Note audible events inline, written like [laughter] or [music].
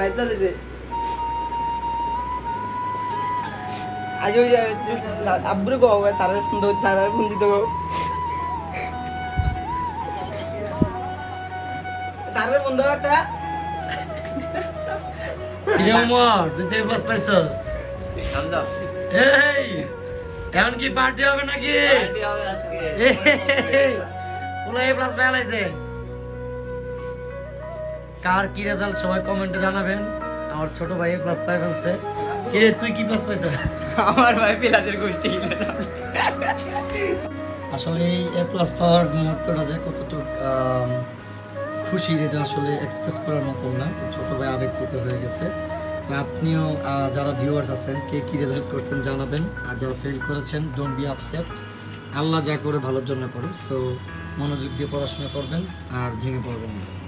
নাই প্লাস আছে আজ ওই আব্বুরে গো সারা সুন্দর সারা ফোন দিতে গো সারের বন্ধু একটা। তো A plus পাইছস? এই, এখন কি পার্টি হবে নাকি? [laughs] পুরো A plus পেয়ে লাইছে। কার কি রেজাল্ট সবাই কমেন্টে জানাবেন। আমার ছোট ভাই এ প্লাস পাই ফেলছে কিরে তুই কি প্লাস পাইছ? [laughs] আমার ভাই পিলাসের গোষ্ঠী। [laughs] আসলে এই এ প্লাস পাওয়ার মুহূর্তটা যে কতটুকু খুশি এটা আসলে এক্সপ্রেস করার মতো না। ছোট ভাই আবেগপ্রুত হয়ে গেছে। আপনিও যারা ভিউয়ার্স আছেন, কে কি রেজাল্ট করছেন জানাবেন। আর যারা ফেল করেছেন ডোন্ট বি আপসেট আল্লাহ যা করে, ভালোর জন্য করে সো মনোযোগ দিয়ে পড়াশোনা করবেন আর ভেঙে পড়বেন না।